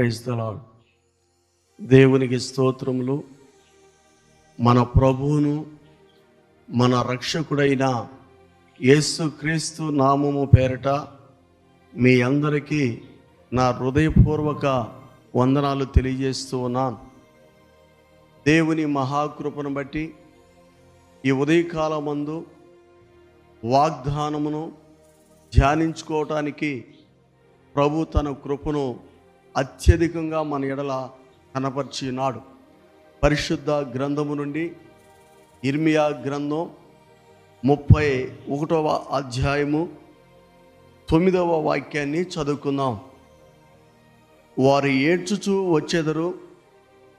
క్రైస్తలాడు దేవునికి స్తోత్రములు. మన ప్రభువును మన రక్షకుడైన యేసుక్రీస్తు నామము పేరట మీ అందరికీ నా హృదయపూర్వక వందనాలు తెలియజేస్తూ ఉన్నాను. దేవుని మహాకృపను బట్టి ఈ ఉదయకాలమందు వాగ్దానమును ధ్యానించుకోవటానికి ప్రభు తన కృపను అత్యధికంగా మన ఎడల కనపరిచినాడు పరిశుద్ధ గ్రంథము నుండి ఇర్మియా గ్రంథం ముప్పై ఒకటవ అధ్యాయము తొమ్మిదవ వాక్యాన్ని చదువుకుందాం. వారు ఏడ్చుచూ వచ్చేదరు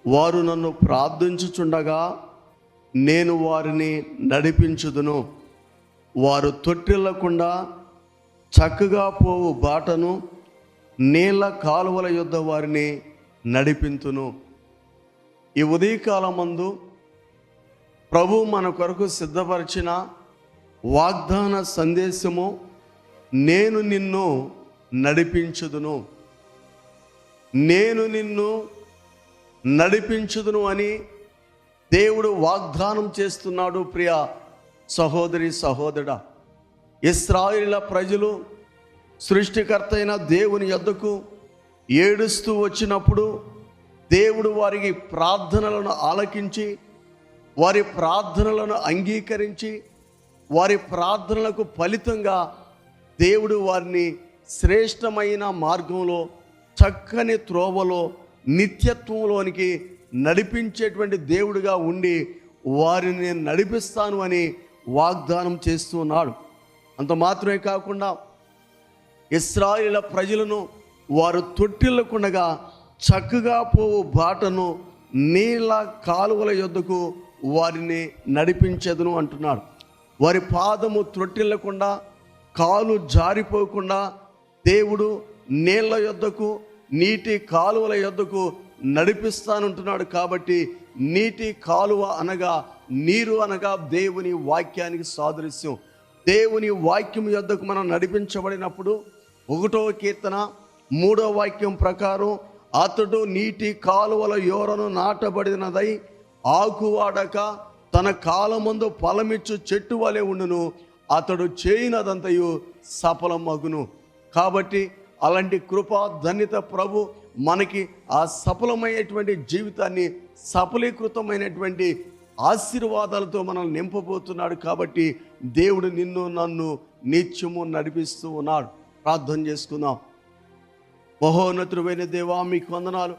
వారు నన్ను ప్రార్థించుచుండగా నేను వారిని నడిపించుదును. వారు తొట్టిల్లకుండా చక్కగా పోవు బాటను నీళ్ళ కాలువల యుద్ధ వారిని నడిపింతును. ఈ ఉదయకాలమందు ప్రభు మన కొరకు సిద్ధపరిచిన వాగ్దాన సందేశము నేను నిన్ను నడిపించుదును. నేను నిన్ను నడిపించుదును అని దేవుడు వాగ్దానం చేస్తున్నాడు ప్రియ సహోదరి సహోదరుడా. ఇస్రాయిల ప్రజలు సృష్టికర్త అయిన దేవుని యొద్దకు ఏడుస్తూ వచ్చినప్పుడు దేవుడు వారికి ప్రార్థనలను ఆలకించి వారి ప్రార్థనలను అంగీకరించి వారి ప్రార్థనలకు ఫలితంగా దేవుడు వారిని శ్రేష్టమైన మార్గంలో చక్కని త్రోవలో నిత్యత్వంలోనికి నడిపించేటువంటి దేవుడిగా ఉండి వారిని నేను నడిపిస్తాను అని వాగ్దానం చేస్తున్నాడు. అంత మాత్రమే కాకుండా ఇస్రాయిల ప్రజలను వారు తొట్టిల్లకుండగా చక్కగా పోవు బాటను నీళ్ళ కాలువల యొద్దకు వారిని నడిపించదును అంటున్నాడు. వారి పాదము త్రొట్టిల్లకుండా కాలు జారిపోకుండా దేవుడు నీళ్ళ యొద్దకు నీటి కాలువల యొద్దకు నడిపిస్తానంటున్నాడు. కాబట్టి నీటి కాలువ అనగా నీరు అనగా దేవుని వాక్యానికి సాదృశ్యం. దేవుని వాక్యం యొద్దకు మనం నడిపించబడినప్పుడు ఒకటో కీర్తన మూడో వాక్యం ప్రకారం అతడు నీటి కాలువల యోరను నాటబడినదై ఆకువాడక తన కాలమందు ఫలమిచ్చు చెట్టు వలె ఉండును. అతడు చేయినదంతయు సఫలం మగును. కాబట్టి అలాంటి కృపా ధన్యత ప్రభు మనకి ఆ సఫలమైనటువంటి జీవితాన్ని సఫలీకృతమైనటువంటి ఆశీర్వాదాలతో మనల్ని నింపబోతున్నాడు కాబట్టి దేవుడు నిన్ను నన్ను నిత్యము నడిపిస్తూ ఉన్నాడు. ప్రార్థన చేసుకుందాం. మహోన్నతుడైన దేవా మీకు వందనాలు.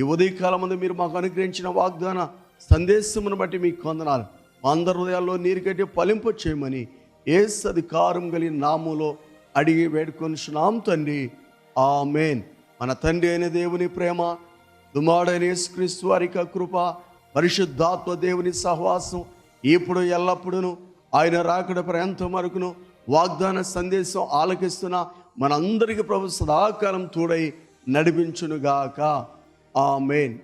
ఈ ఉదయకాలం ముందు మీరు మాకు అనుగ్రహించిన వాగ్దాన సందేశమును బట్టి మీకు వందనాలు. అందరి హృదయాల్లో నీరు కట్టి ఫలింపు చేయమని ఏ సధికారం కలిగిన నాములో అడిగి వేడుకొనిచున్నాం తండ్రి. ఆ మేన్ మన తండ్రి అయిన దేవుని ప్రేమ దుమాడైన యేసుక్రీస్తు వారిక కృప పరిశుద్ధాత్మ దేవుని సహవాసం ఇప్పుడు ఎల్లప్పుడూను ఆయన రాకడ ప్రాంతం వరకును వాగ్దాన సందేశం ఆలకిస్తున్న మనందరికీ ప్రభు సదాకాలం తోడై నడిపించునుగాక. ఆమెన్.